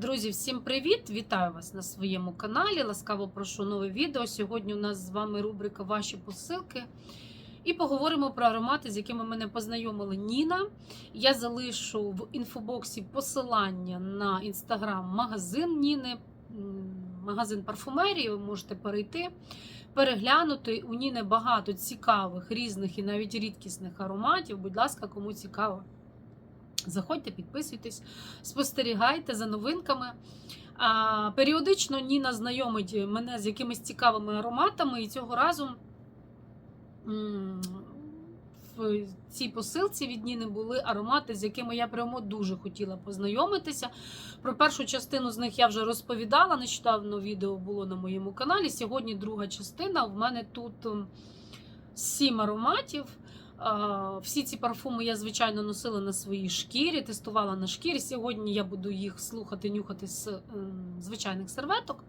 Друзі, всім привіт! Вітаю вас на своєму каналі. Ласкаво прошу нове відео. Сьогодні у нас з вами рубрика Ваші посилки. І поговоримо про аромати, з якими мене познайомила Ніна. Я залишу в інфобоксі посилання на інстаграм-магазин Ніни, магазин парфумерії. Ви можете перейти, переглянути. У Ніни багато цікавих, різних і навіть рідкісних ароматів. Будь ласка, кому цікаво. Заходьте, підписуйтесь, спостерігайте за новинками. Періодично Ніна знайомить мене з якимись цікавими ароматами, і цього разу в цій посилці від Ніни були аромати, з якими я прямо дуже хотіла познайомитися. Про першу частину з них я вже розповідала. Нещодавно відео було на моєму каналі. Сьогодні друга частина. В мене тут сім ароматів. Всі ці парфуми я, звичайно, носила на своїй шкірі, тестувала на шкірі. Сьогодні я буду їх слухати, нюхати з ем, звичайних серветок.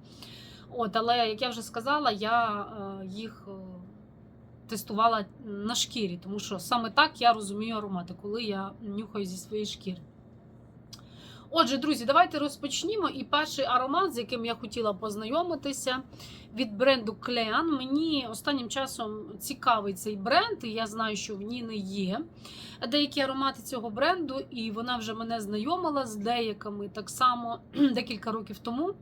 От, але, як я вже сказала, я е, їх е, тестувала на шкірі, тому що саме так я розумію аромати, коли я нюхаю зі своєї шкіри. Отже, друзі, давайте розпочнімо. І перший аромат, з яким я хотіла познайомитися, від бренду Клеан. Мені останнім часом цікавий цей бренд, і я знаю, що в ній не є деякі аромати цього бренду, і вона вже мене знайомила з деякими так само декілька років тому.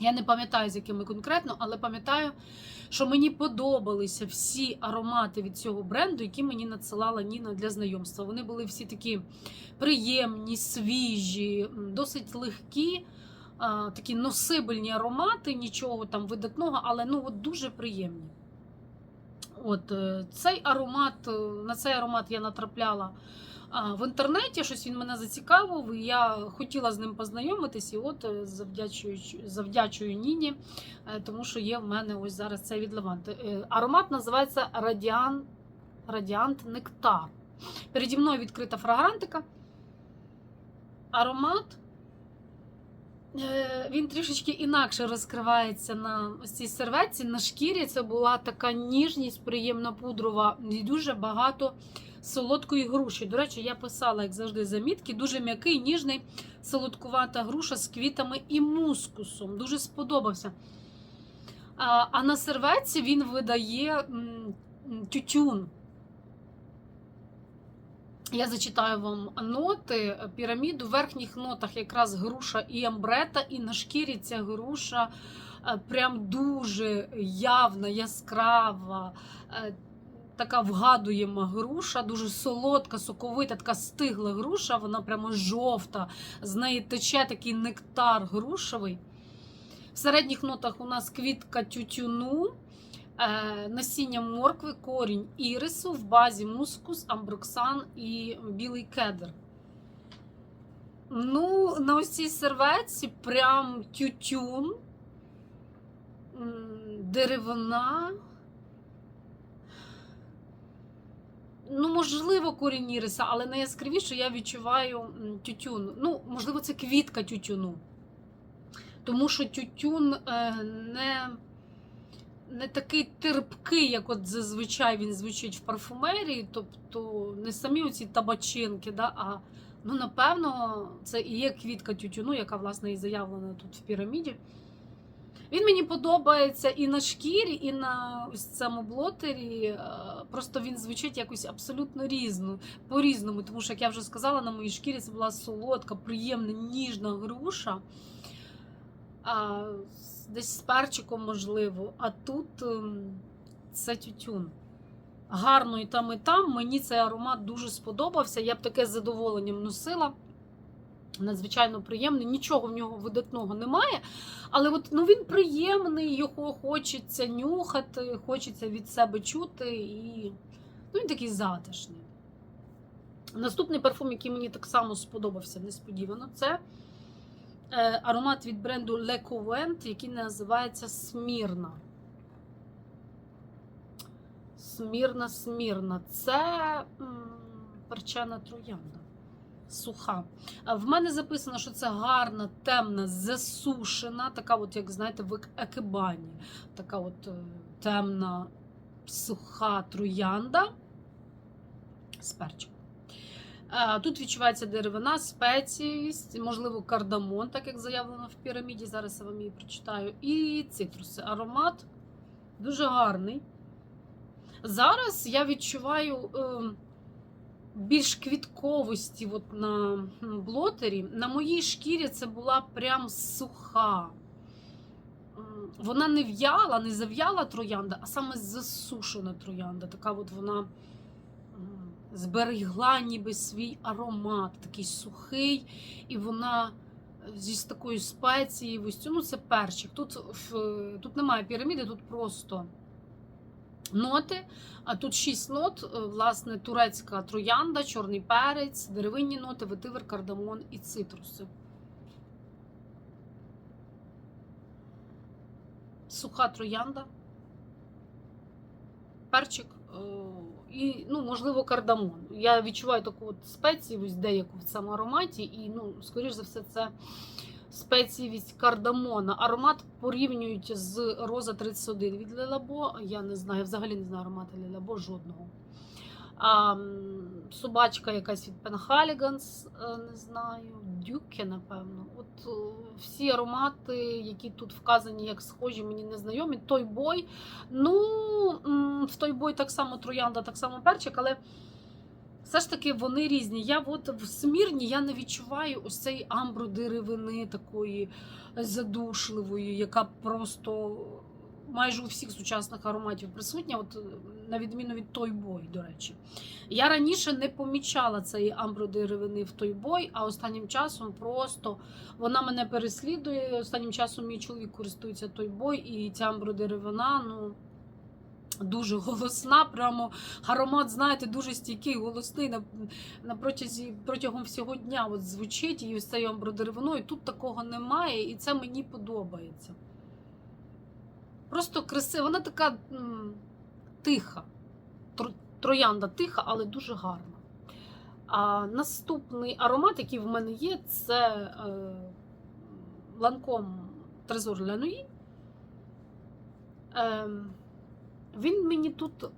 Я не пам'ятаю, з якими конкретно, але пам'ятаю, що мені подобалися всі аромати від цього бренду, які мені надсилала Ніна для знайомства. Вони були всі такі приємні, свіжі, досить легкі, такі носибельні аромати, нічого там видатного, але ну от дуже приємні. От е, цей аромат, е, на цей аромат я натрапляла в інтернеті, щось він мене зацікавив. і Я хотіла з ним познайомитись, і от е, завдячую, завдячую Ніні, е, тому що є в мене ось зараз цей від Леванти. Е, Аромат називається Радіан, Радіант Нектар. Переді мною відкрита фрагрантика. Аромат. Він трішечки інакше розкривається на цій серветці. На шкірі це була така ніжність, приємна пудрова і дуже багато солодкої груші. До речі, я писала, як завжди, замітки. Дуже м'який, ніжний, солодкувата груша з квітами і мускусом. Дуже сподобався. А, на серветці він видає тютюн. Я зачитаю вам ноти, піраміду. В верхніх нотах якраз груша і амбрета, і на шкірі ця груша е, прям дуже явна, яскрава, е, така вгадуєма груша, дуже солодка, соковита, така стигла груша, вона прямо жовта, з неї тече такий нектар грушевий. В середніх нотах у нас квітка тютюну. Е, насіння моркви, корінь ірису, в базі мускус, амброксан і білий кедр. Ну, на ось цій серветці прям тютюн, деревина. Ну, можливо, корінь іриса, але найяскравіше я відчуваю тютюн. Ну, можливо, це квітка тютюну. Тому що тютюн е, не не такий терпкий, як от зазвичай він звучить в парфумерії, тобто не самі оці табачинки, да, а ну, напевно, це і є квітка тютюну, яка, власне, і заявлена тут в піраміді. Він мені подобається і на шкірі, і на ось цьому блотері. Просто він звучить якось абсолютно різно, по-різному. Тому що, як я вже сказала, на моїй шкірі це була солодка, приємна, ніжна груша. А, десь з перчиком, можливо, а тут ем, це тютюн. Гарно і там, і там. Мені цей аромат дуже сподобався. Я б таке з задоволенням носила. Надзвичайно приємний, нічого в нього видатного немає. Але от, ну, він приємний, його хочеться нюхати, хочеться від себе чути. І ну, він такий затишний. Наступний парфум, який мені так само сподобався несподівано, це е, аромат від бренду Le Covent, який називається Смірна. Смірна, смірна. Це м, перчена троянда. Суха. В мене записано, що це гарна, темна, засушена, така, от, як знаєте, в екебані. Така от е, темна, суха троянда з перчиком. Е, Тут відчувається деревина, спеційність, можливо, кардамон, так як заявлено в піраміді. Зараз я вам її прочитаю. І цитруси. Аромат дуже гарний. Зараз я відчуваю е, більш квітковості от на блотері. На моїй шкірі це була прям суха. Вона не в'яла, не зав'яла троянда, а саме засушена троянда. Така от вона зберегла ніби свій аромат, такий сухий, і вона зі такою спецієвістю. Ну, це перчик. Тут, тут немає піраміди, тут просто ноти. А тут шість нот, е, власне, турецька троянда, чорний перець, деревинні ноти, ветивер, кардамон і цитруси. Суха троянда, перчик е, і, ну, можливо, кардамон. Я відчуваю таку от спеціївість деяку в цьому ароматі, і, ну, скоріш за все, це спеціївість кардамона. Аромат порівнюють з Роза 31 від Лелабо. Я не знаю, взагалі не знаю аромати Лелабо жодного. А, собачка якась від Пенхаліганс, е, не знаю, Дюке, напевно. От е, всі аромати, які тут вказані як схожі, мені не знайомі. Той бой. Ну, в той бой так само троянда, так само перчик, але все ж таки вони різні. Я от в смірні я не відчуваю ось цієї амбродеревини такої задушливої, яка просто майже у всіх сучасних ароматів присутня, от на відміну від той бой, до речі. Я раніше не помічала цієї амбродеревини в той бой, а останнім часом просто вона мене переслідує. Останнім часом мій чоловік користується той бой, і ця амбродеревина, ну. Дуже голосна, прямо аромат, знаєте, дуже стійкий, голосний на, на протязі протягом всього дня от звучить і ось цією амбродеревиною. Тут такого немає, і це мені подобається. Просто красива, вона така м, тиха. Троянда тиха, але дуже гарна. А наступний аромат, який в мене є, це е, ланком Трезор Лянуї. Е, він мені тут, е,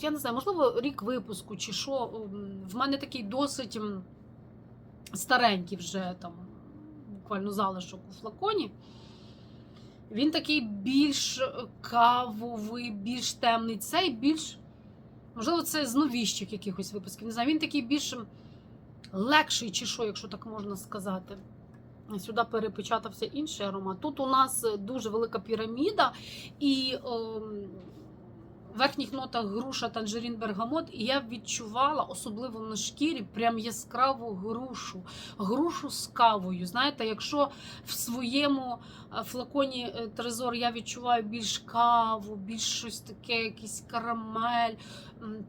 я не знаю, можливо, рік випуску чи що. В мене такий досить старенький вже там, буквально залишок у флаконі. Він такий більш е, кавовий, більш темний. Цей більш, можливо, це з новіщих якихось випусків. Не знаю, він такий більш легший, чи що, якщо так можна сказати. Сюди перепечатався інший аромат. Тут у нас е, дуже велика піраміда, і ем, верхніх нотах груша, танжерін, бергамот. І я відчувала, особливо на шкірі, прям яскраву грушу, грушу з кавою. Знаєте, якщо в своєму е, флаконі е, Трезор я відчуваю більш каву, більш щось таке, якийсь карамель,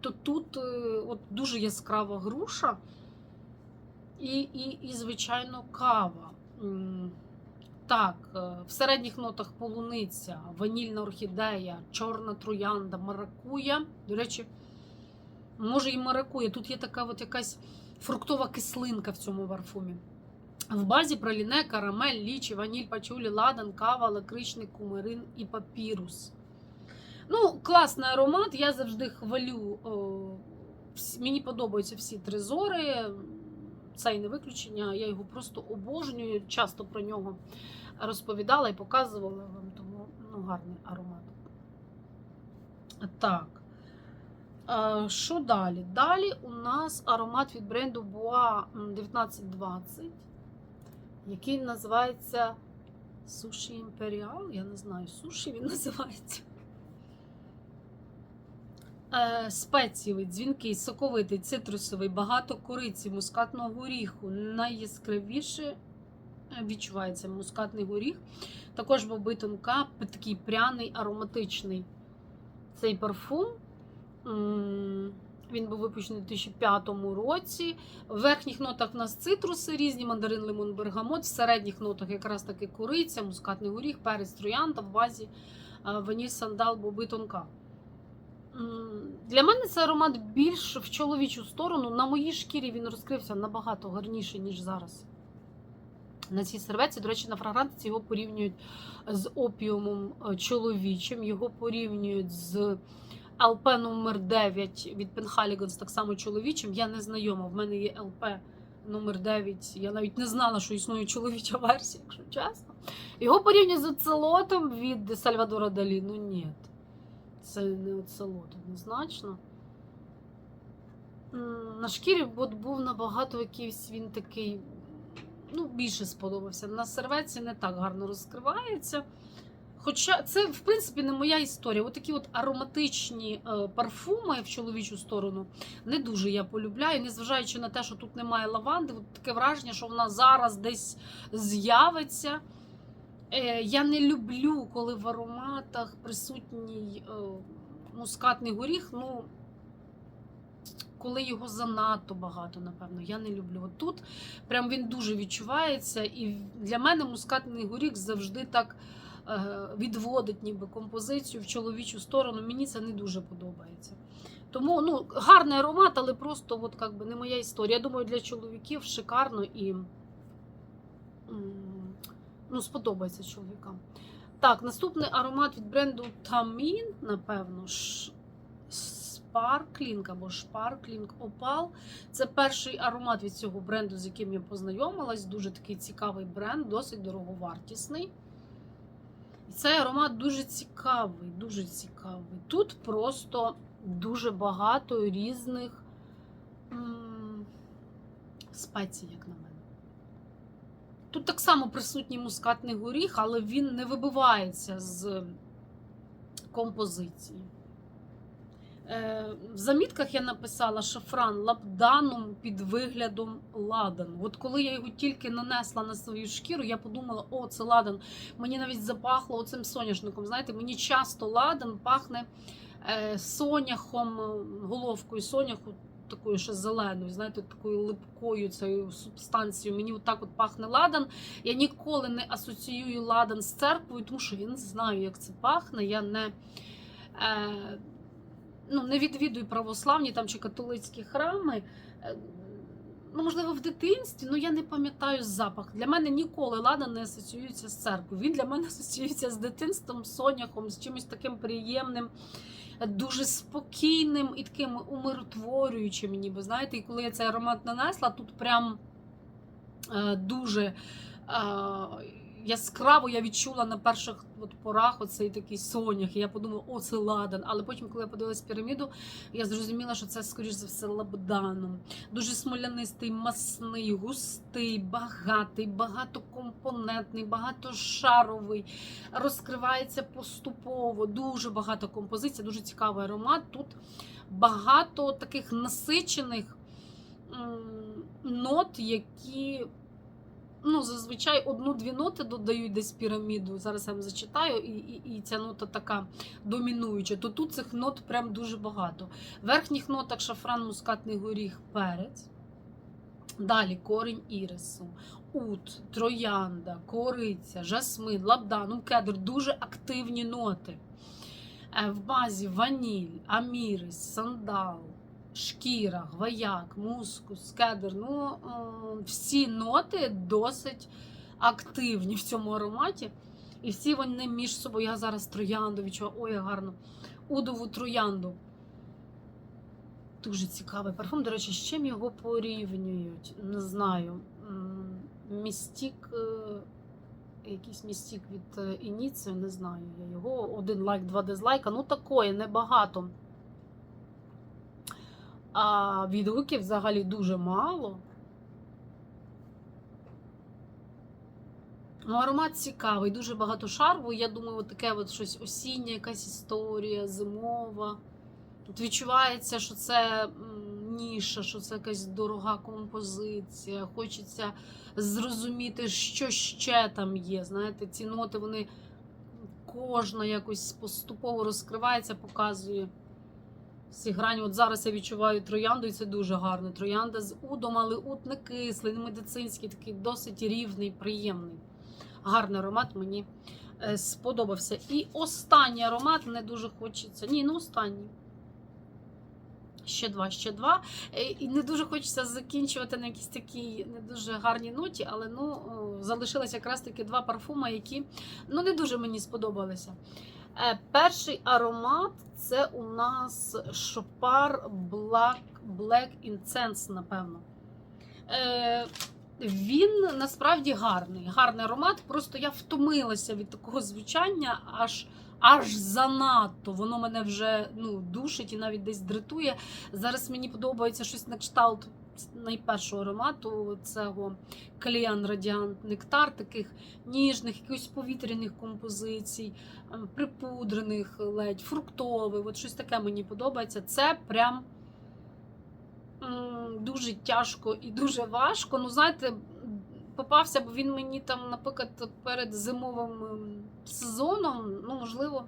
то тут е, от дуже яскрава груша і, і, і звичайно, кава. Так, е, в середніх нотах полуниця, ванільна орхідея, чорна троянда, маракуя. До речі, може і маракуя. Тут є така от якась фруктова кислинка в цьому парфумі. В базі праліне, карамель, лічі, ваніль, пачулі, ладан, кава, лакричний, кумарин і папірус. Ну, класний аромат. Я завжди хвалю. О, мені подобаються всі трезори. Це і не виключення. Я його просто обожнюю. Часто про нього розповідала і показувала вам, тому ну, гарний аромат. Так. Що далі? Далі у нас аромат від бренду Boa 1920, який називається Суші Імперіал. Я не знаю, суші він називається. Е, Спецієвий, дзвінкий, соковитий, цитрусовий, багато кориці, мускатного горіху. Найяскравіше е, відчувається мускатний горіх. Також боби тонка, такий пряний, ароматичний цей парфум. Він був випущений у 2005 році. В верхніх нотах в нас цитруси різні, мандарин, лимон, бергамот. В середніх нотах якраз таки кориця, мускатний горіх, перець, троянда, в базі е, ваніль, сандал, боби тонка. Для мене це аромат більш в чоловічу сторону. На моїй шкірі він розкрився набагато гарніше, ніж зараз. На цій серветці, до речі, на фрагрантиці його порівнюють з опіумом е, чоловічим, його порівнюють з ЛП номер 9 від Penhaligons, так само чоловічим. Я не знайома. В мене є ЛП номер 9. Я навіть не знала, що існує чоловіча версія, якщо чесно. Його порівнюють з оцелотом від Сальвадора Далі. Ну ні. Це не оцелот однозначно. На шкірі от був набагато якийсь він такий, ну, більше сподобався. На серветці не так гарно розкривається. Хоча це, в принципі, не моя історія. От такі от ароматичні е, парфуми в чоловічу сторону не дуже я полюбляю, незважаючи на те, що тут немає лаванди, от таке враження, що вона зараз десь з'явиться. Е, я не люблю, коли в ароматах присутній е, мускатний горіх. Ну, коли його занадто багато, напевно, я не люблю. От тут прям він дуже відчувається, і для мене мускатний горіх завжди так е, відводить ніби композицію в чоловічу сторону. Мені це не дуже подобається. Тому ну, гарний аромат, але просто от, как би, не моя історія. Я думаю, для чоловіків шикарно і ну, сподобається чоловікам. Так, наступний аромат від бренду Тамін, напевно, Sparkling або Sparkling Opal. Це перший аромат від цього бренду, з яким я познайомилась. Дуже такий цікавий бренд, досить дороговартісний. І цей аромат дуже цікавий, дуже цікавий. Тут просто дуже багато різних м, спецій, як на. Тут так само присутній мускатний горіх, але він не вибивається з композиції. Е, В замітках я написала шафран лабданом під виглядом ладану. От коли я його тільки нанесла на свою шкіру, я подумала, о, це ладан. Мені навіть запахло оцим соняшником. Знаєте, мені часто ладан пахне е, соняхом, головкою соняху, такою ще зеленою, знаєте, такою липкою цією субстанцією. Мені отак от пахне ладан. Я ніколи не асоціюю ладан з церквою, тому що я не знаю, як це пахне. Я не. Е, ну, не відвідую православні там чи католицькі храми. Ну, можливо, в дитинстві, ну я не пам'ятаю запах. Для мене ніколи лада не асоціюється з церквою. Він для мене асоціюється з дитинством, соняхом, з чимось таким приємним, дуже спокійним і таким умиротворюючим. Ніби знаєте, і коли я цей аромат нанесла, тут прям е, дуже е, яскраво я відчула на перших от порах оцей такий сонях. І я подумала, о, це ладан. Але потім, коли я подивилась піраміду, я зрозуміла, що це, скоріш за все, лабданом. Дуже смолянистий, масний, густий, багатий, багатокомпонентний, багатошаровий. Розкривається поступово. Дуже багато композицій, дуже цікавий аромат. Тут багато таких насичених нот, які ну, зазвичай одну-дві ноти додають десь піраміду. Зараз я вам зачитаю, і, і, і ця нота така домінуюча. То тут цих нот прям дуже багато. В верхніх нотах шафран, мускатний горіх, перець. Далі корінь ірису, ут, троянда, кориця, жасмин, лабдан, ну, кедр дуже активні ноти. Е, В базі ваніль, амірис, сандал, шкіра, гвояк, мускус, кедр. Ну, е, всі ноти досить активні в цьому ароматі. І всі вони між собою. Я зараз троянду відчуваю. Ой, гарно. Удову троянду. Дуже цікавий парфум. До речі, з чим його порівнюють? Не знаю. Містік. е, Якийсь містік від е, Ініци, не знаю я його. Один лайк, два дизлайка. Ну, такої, небагато. А відгуків взагалі дуже мало. Ну, аромат цікавий, дуже багато шарву. Я думаю, от таке от щось осіння, якась історія, зимова. Тут відчувається, що це ніша, що це якась дорога композиція. Хочеться зрозуміти, що ще там є. Знаєте, ці ноти, вони кожна якось поступово розкривається, показує всі грані. От зараз я відчуваю троянду, і це дуже гарно. Троянда з удом, але уд не кислий, не медицинський, такий досить рівний, приємний. Гарний аромат мені е, сподобався. І останній аромат не дуже хочеться. Ні, ну останній. Ще два, ще два. Е, І не дуже хочеться закінчувати на якійсь такій не дуже гарній ноті, але ну, о, залишилось якраз таки два парфуми, які ну, не дуже мені сподобалися. Е, перший аромат це у нас Шопар Black, Black Incense, напевно. Е, він насправді гарний. Гарний аромат. Просто я втомилася від такого звучання, аж аж занадто. Воно мене вже ну, душить і навіть десь дратує. Зараз мені подобається щось на кшталт найпершого аромату цього Кліан Радіант Нектар, таких ніжних, якихось повітряних композицій, ем, припудрених ледь, фруктових. От щось таке мені подобається. Це прям дуже тяжко і дуже важко. Ну, знаєте, попався, бо він мені там, наприклад, перед зимовим сезоном, ну, можливо,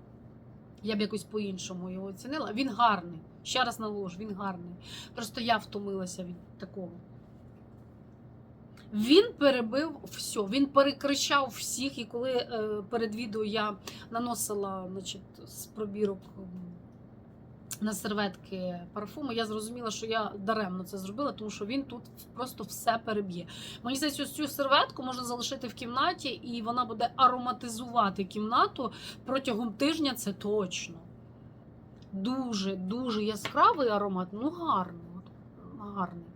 я б якось по-іншому його оцінила. Він гарний. Ще раз наложу, він гарний. Просто я втомилася від такого. Він перебив все, він перекричав всіх. І коли е, перед відео я наносила значить, з пробірок на серветки парфуму, я зрозуміла, що я даремно це зробила, тому що він тут просто все переб'є. Мені здається, цю серветку можна залишити в кімнаті, і вона буде ароматизувати кімнату протягом тижня, це точно. Дуже, дуже яскравий аромат, ну гарний. Гарний.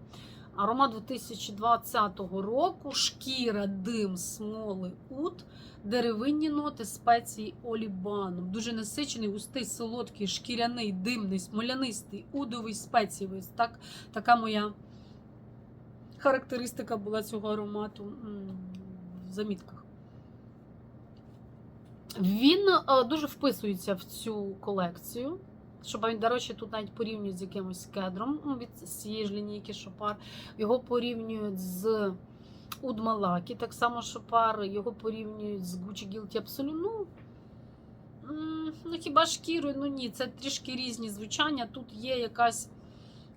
Аромат 2020 року, шкіра, дим, смоли, ут, деревинні ноти, спеції олібаном. Дуже насичений, густий, солодкий, шкіряний, димний, смолянистий, удовий, спецієвий. Так, така моя характеристика була цього аромату в замітках. Він е, дуже вписується в цю колекцію. Щоб він, до речі, тут навіть порівнюють з якимось кедром ну, від цієї ж лінійки Шопар. Його порівнюють з Удмалакі, так само Шопар, його порівнюють з Gucci Guilty Absolute. Ну, ну хіба шкірою? Ну ні, це трішки різні звучання. Тут є якась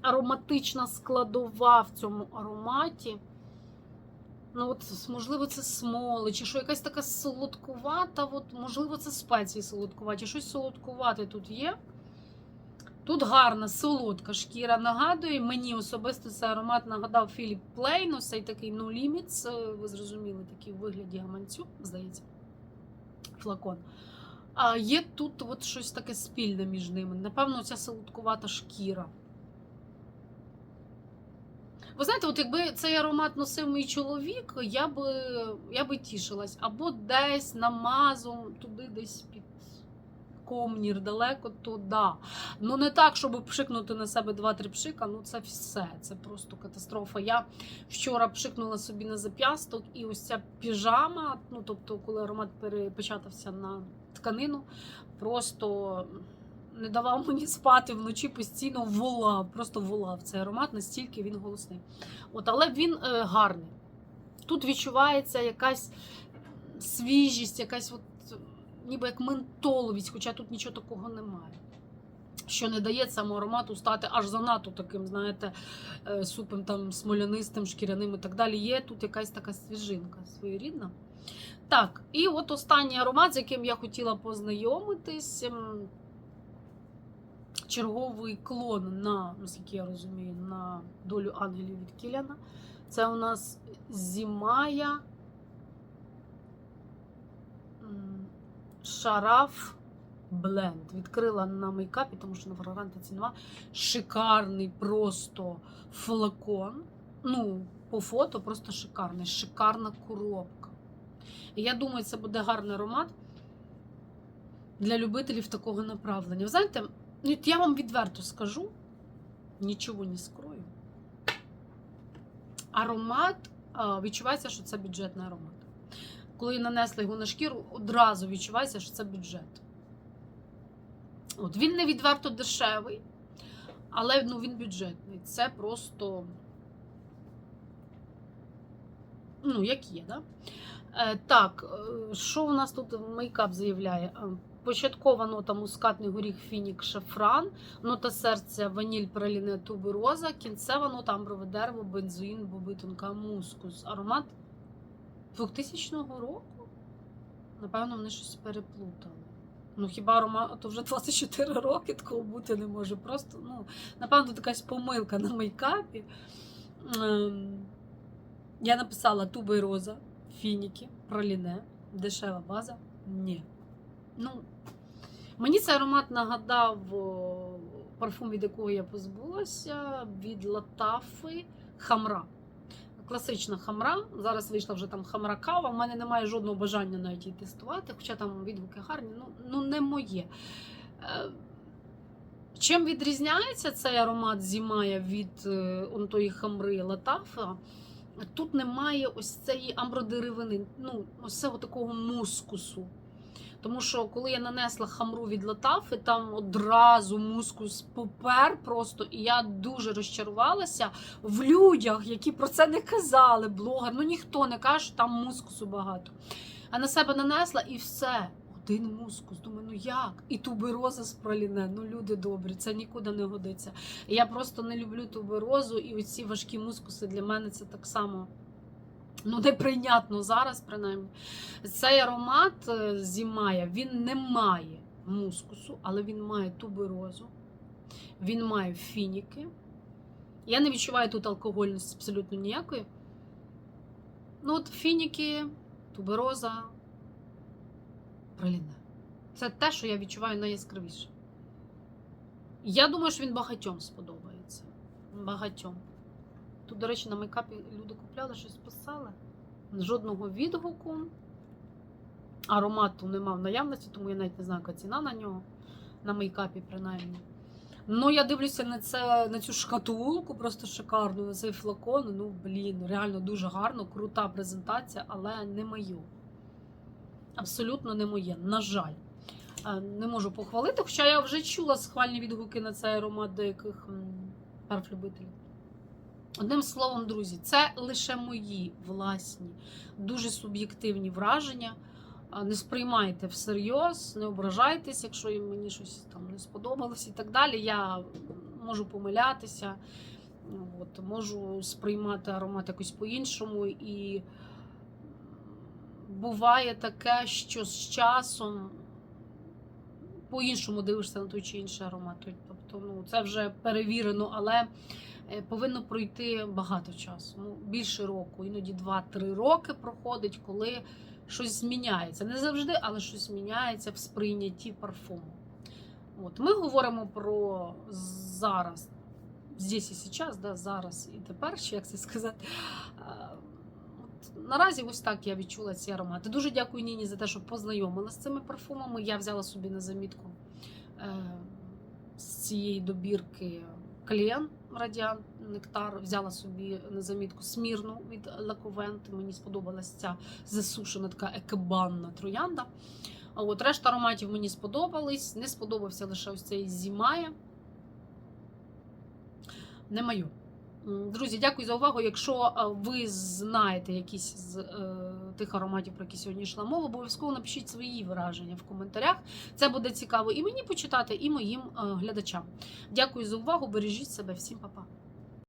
ароматична складова в цьому ароматі. Ну, от, можливо, це смоли, чи що якась така солодкувата, от, можливо, це спеції солодкуваті, щось солодкувате тут є. Тут гарна, солодка шкіра нагадує. Мені особисто цей аромат нагадав Філіп Плейн, цей такий No Limits, е, ви зрозуміли, такий у вигляді гаманцю, здається, флакон. А є тут от щось таке спільне між ними. Напевно, ця солодкувата шкіра. Ви знаєте, от якби цей аромат носив мій чоловік, я би, я би тішилась. Або десь намазом, туди десь під комнір далеко, то да. Ну не так, щоб пшикнути на себе два-три пшика, ну це все. Це просто катастрофа. Я вчора пшикнула собі на зап'ясток, і ось ця піжама, ну тобто, коли аромат перепечатався на тканину, просто не давав мені спати вночі, постійно волав, просто волав цей аромат, настільки він голосний. От, але він е, гарний. Тут відчувається якась свіжість, якась от, ніби як ментоловість, хоча тут нічого такого немає. Що не дає цьому аромату стати аж занадто таким, знаєте, е, супим там смолянистим, шкіряним і так далі. Є тут якась така свіжинка своєрідна. Так, і от останній аромат, з яким я хотіла познайомитись. ем, Черговий клон на, наскільки я розумію, на долю ангелів від Кіляна. Це у нас Зімая Шараф Бленд. Відкрила на мейкапі, тому що на фрагранти цінова. Шикарний просто флакон. Ну, по фото просто шикарний. Шикарна коробка. І я думаю, це буде гарний аромат для любителів такого направлення. Ви знаєте, ну, я вам відверто скажу, нічого не скрою. Аромат відчувається, що це бюджетний аромат. Коли нанесли його на шкіру, одразу відчувається, що це бюджет. От Він не відверто дешевий, але ну, він бюджетний. Це просто, ну, як є, да? Е, так, е, що у нас тут мейкап заявляє? Е, Початкова нота мускатний горіх фінік шафран, нота серця ваніль праліне тубероза, кінцева нота амброве дерево, бензоїн, боби, тонка мускус. Аромат 2000 року? Напевно, вони щось переплутали. Ну, хіба аромату вже 24 роки такого бути не може. Просто, ну, напевно, якась помилка на мейкапі. Ем, Я написала тубероза, фініки, праліне, дешева база. Ні. Ну, Мені цей аромат нагадав парфум, від якого я позбулася, від Латафи Хамра. Класична хамра. Зараз вийшла вже там хамра кава. У мене немає жодного бажання навіть її тестувати, хоча там відгуки гарні, ну, ну не моє. Е, Чим відрізняється цей аромат Зімая від е, он тої хамри Латафа? Тут немає ось цієї амбродеревини, ну, ось цього такого мускусу. Тому що коли я нанесла хамру від Латафи, там одразу мускус попер просто, і я дуже розчарувалася в людях, які про це не казали. Блогер, ну ніхто не каже, що там мускусу багато. А на себе нанесла і все. Один мускус. Думаю, ну як? І тубероза з праліне. Ну, люди добрі, це нікуди не годиться. Я просто не люблю туберозу, і оці важкі мускуси для мене це так само. Ну, неприйнятно зараз, принаймні. Цей аромат е, зімая, він не має мускусу, але він має туберозу, він має фініки. Я не відчуваю тут алкогольності абсолютно ніякої. Ну, от фініки, тубероза, праліне. Це те, що я відчуваю найяскравіше. Я думаю, що він багатьом сподобається. Багатьом. Тут, до речі, на мейкапі люди купляли, щось писали. Жодного відгуку. Аромату нема в наявності, тому я навіть не знаю, яка ціна на нього. На мейкапі, принаймні. Ну, я дивлюся на це, на цю шкатулку, просто шикарну, на цей флакон. Ну, блін, реально дуже гарно, крута презентація, але не моє. Абсолютно не моє. На жаль. Е, Не можу похвалити, хоча я вже чула схвальні відгуки на цей аромат деяких парфлюбителів. Одним словом, друзі, це лише мої власні, дуже суб'єктивні враження. Не сприймайте всерйоз, не ображайтесь, якщо мені щось там не сподобалось і так далі. Я можу помилятися, от, можу сприймати аромат якось по-іншому. І буває таке, що з часом по-іншому дивишся на той чи інший аромат. Тобто, ну, це вже перевірено, але повинно пройти багато часу. Ну, більше року, іноді 2-3 роки проходить, коли щось зміняється. Не завжди, але щось зміняється в сприйнятті парфуму. От, ми говоримо про зараз, здесь і зараз, да, зараз і тепер, чи як це сказати. Наразі ось так я відчула ці аромати. Дуже дякую Ніні за те, що познайомила з цими парфумами. Я взяла собі на замітку е, з цієї добірки Клієн Радіан Нектар. Взяла собі на замітку смірну від Лаковент. Мені сподобалася ця засушена така екебанна троянда. А от решта ароматів мені сподобались. Не сподобався лише ось цей зімає. Не маю. Друзі, дякую за увагу. Якщо е, ви знаєте якісь з е, тих ароматів, про які сьогодні йшла мова, обов'язково напишіть свої враження в коментарях. Це буде цікаво і мені почитати, і моїм е, глядачам. Дякую за увагу. Бережіть себе. Всім па-па.